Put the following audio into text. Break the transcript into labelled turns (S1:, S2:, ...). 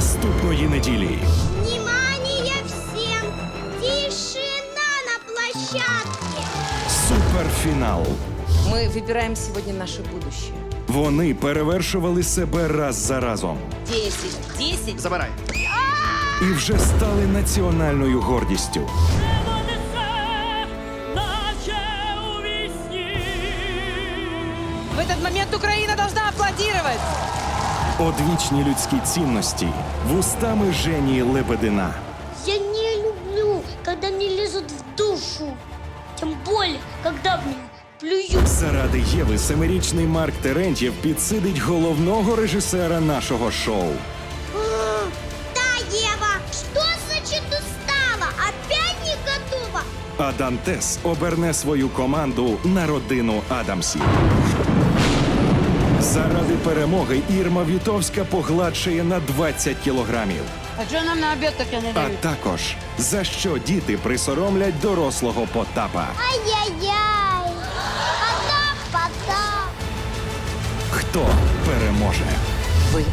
S1: наступної неділі.
S2: Внимание всем! Тишина на площадке!
S1: Суперфінал.
S3: Мы выбираем сегодня наше будущее.
S1: Вони перевершували себе раз за разом
S3: 10. 10.
S4: Забирай.
S1: і вже стали національною гордістю.
S3: В этот момент Украина должна аплодировать.
S1: Одвічні людські цінності вустами Жені Лебедина.
S2: Я не люблю, когда не лезут в душу. Тем более, когда в меня плюют.
S1: Заради Єви семирічний Марк Терентьєв підсидить головного режисера нашого шоу. А Дантес оберне свою команду на родину Адамсів. Перемоги Ірма Вітовська погладшає на 20 кілограмів.
S3: А чого нам на обід таке не
S1: А також за що діти присоромлять дорослого Потапа.
S2: Ай-яй-яй! Потап, потап!
S1: Хто переможе?
S3: Вы.